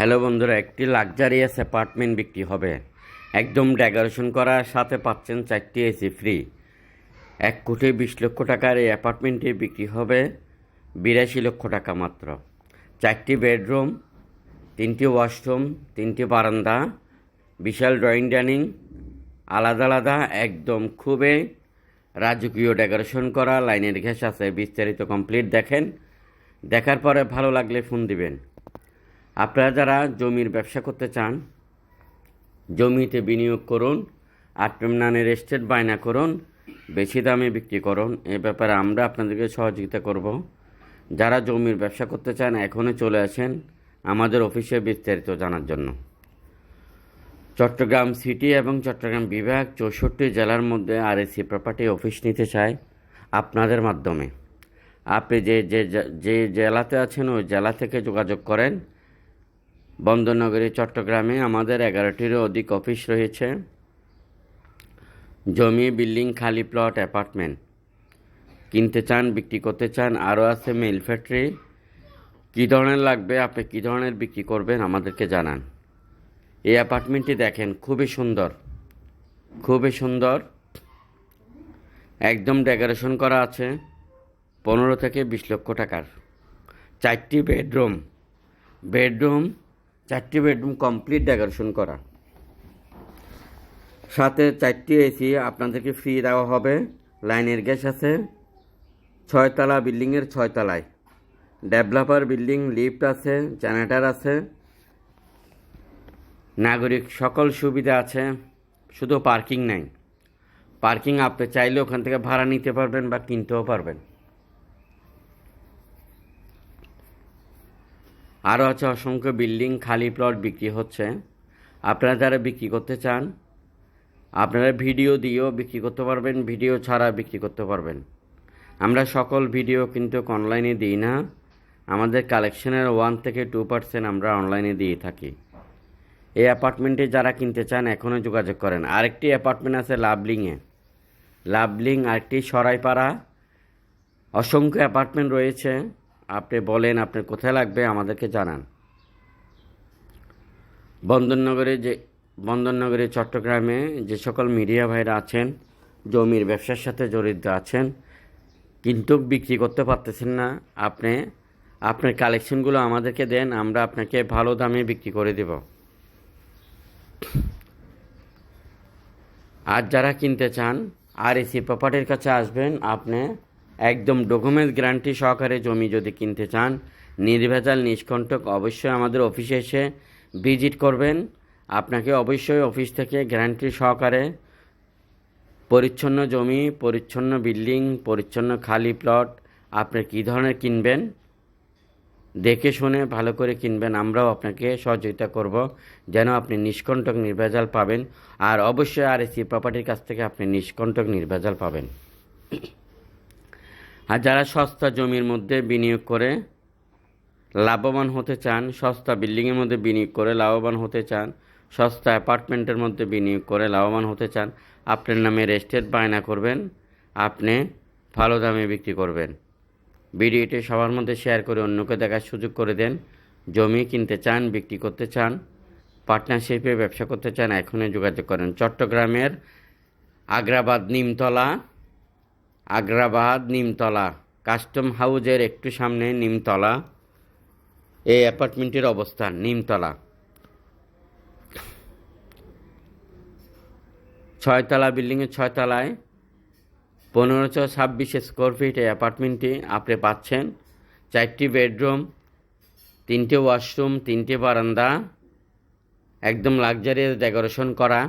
Hello বন্ধুরা, একটি luxurious apartment বিক্রি হবে। একদম ডেকোরেশন করার সাথে পাচ্ছেন চারটি এসি ফ্রি। এক কোটি বিশ লক্ষ টাকার এই অ্যাপার্টমেন্টটি বিক্রি হবে বিরাশি লক্ষ টাকা মাত্র। চারটি বেডরুম, তিনটি ওয়াশরুম, তিনটি বারান্দা, বিশাল ড্রয়িং ডাইনিং, আলাদা আলাদা, একদম খুবই রাজকীয় ডেকোরেশন করা, লাইনের ঘেস আছে, বিস্তারিত কমপ্লিট দেখেন। দেখার পরে ভালো লাগলে ফোন দিবেন। আপনারা যারা জমির ব্যবসা করতে চান, জমিতে বিনিয়োগ করুন, আটনানের এস্টেট বায়না করুন, বেশি দামে বিক্রি করুন, এ ব্যাপারে আমরা আপনাদেরকে সহযোগিতা করব। যারা জমির ব্যবসা করতে চান, এখনই চলে আসেন আমাদের অফিসে বিস্তারিত জানার জন্য। চট্টগ্রাম সিটি এবং চট্টগ্রাম বিভাগ চৌষট্টি জেলার মধ্যে আরএসি প্রপার্টি অফিস নিতে চায় আপনাদের মাধ্যমে। আপনি যে যে জেলাতে আছেন, ওই জেলা থেকে যোগাযোগ করেন। বন্দরনগরী, চট্টগ্রামে আমাদের এগারোটিরও অধিক অফিস রয়েছে। জমি, বিল্ডিং, খালি প্লট, অ্যাপার্টমেন্ট। কিনতে চান, বিক্রি করতে চান, আরও আছে মিল ফ্যাক্টরি। কী ধরনের লাগবে, আপনি কী ধরনের বিক্রি করবেন, আমাদেরকে জানান। এই অ্যাপার্টমেন্টটি দেখেন, খুবই সুন্দর। খুবই সুন্দর। একদম ডেকোরেশন করা আছে, পনেরো থেকে বিশ লক্ষ টাকার। চারটি বেডরুম। বেডরুম চারটি বেডরুম কমপ্লিট ডেকোরেশন করা। সাথে চারটি এসি আপনাদেরকে ফ্রি দেওয়া হবে। লাইনের গ্যাস আছে। ছয়তলা বিল্ডিংয়ের ছয়তলায়। ডেভেলপার বিল্ডিং, লিফট আছে জেনারেটার আছে। নাগরিক সকল সুবিধা আছে, শুধু পার্কিং নাই। পার্কিং আপনি চাইলে ওখান থেকে ভাড়া নিতে পারবেন বা কিনতেও পারবেন। আরও আছে অসংখ্য বিল্ডিং খালি প্লট বিক্রি হচ্ছে। আপনারা যারা বিক্রি করতে চান, আপনারা ভিডিও দিয়েও বিক্রি করতে পারবেন, ভিডিও ছাড়া বিক্রি করতে পারবেন। আমরা সকল ভিডিও কিন্তু অনলাইনে দিই না। আমাদের কালেকশনের ওয়ান থেকে টু পার্সেন্ট আমরা অনলাইনে দিয়ে থাকি। এই অ্যাপার্টমেন্টে যারা কিনতে চান এখনও যোগাযোগ করেন। আরেকটি অ্যাপার্টমেন্ট আছে লাভলিংয়ে লাভলিং আরেকটি সরাইপাড়া। অসংখ্য অ্যাপার্টমেন্ট রয়েছে। আপনি বলেন আপনার কোথায় লাগবে, আমাদেরকে জানান। বন্দরনগরে যে, বন্দরনগরে, চট্টগ্রামে যে সকল মিডিয়া ভাইরা আছেন, জমির ব্যবসার সাথে জড়িত আছেন, কিন্তু বিক্রি করতে পারতেছেন না, আপনি, আপনার কালেকশনগুলো আমাদেরকে দেন, আমরা আপনাকে ভালো দামে বিক্রি করে দেব। আর যারা কিনতে চান, আর এসি প্রপার্টির কাছে আসবেন, আপনি একদম ডকুমেন্টস গ্যারান্টি সহকারে জমি যদি কিনতে চান, নির্ভেজাল নিষ্কণ্টক অবশ্যই আমাদের অফিসে এসে ভিজিট করবেন। আপনাকে অবশ্যই অফিস থেকে গ্যারান্টি সহকারে পরিচ্ছন্ন জমি, পরিচ্ছন্ন বিল্ডিং, পরিচ্ছন্ন খালি প্লট আপনি কী ধরনের কিনবেন, দেখে শুনে ভালো করে কিনবেন, আমরাও আপনাকে সহযোগিতা করব যেন আপনি নিষ্কণ্টক নির্ভেজাল পাবেন। আর অবশ্যই আর এসি প্রপার্টির কাছ থেকে আপনি নিষ্কণ্টক নির্ভেজাল পাবেন। আর যারা সস্তা জমির মধ্যে বিনিয়োগ করে লাভবান হতে চান, সস্তা বিল্ডিংয়ের মধ্যে বিনিয়োগ করে লাভবান হতে চান, সস্তা অ্যাপার্টমেন্টের মধ্যে বিনিয়োগ করে লাভবান হতে চান, আপনার নামে রেস্টেট বায়না করবেন, আপনি ভালো দামে বিক্রি করবেন। ভিডিওটি সবার মধ্যে শেয়ার করে অন্যকে দেখার সুযোগ করে দেন। জমি কিনতে চান, বিক্রি করতে চান, পার্টনারশিপে ব্যবসা করতে চান, এখনই যোগাযোগ করেন। চট্টগ্রামের আগ্রাবাদ, নিমতলা আগ্রাবাদ নিমতলা, কাস্টম হাউজের একটু সামনে নিমতলা এই অ্যাপার্টমেন্টের অবস্থান, নিমতলা। ছয়তলা বিল্ডিংয়ের ছয়তলায় পনেরোশো ছাব্বিশ স্কোয়ার ফিট এই অ্যাপার্টমেন্টটি আপনি পাচ্ছেন। চারটি বেডরুম, তিনটে ওয়াশরুম, তিনটে বারান্দা, একদম লাক্সারিয়াস ডেকোরেশন করা।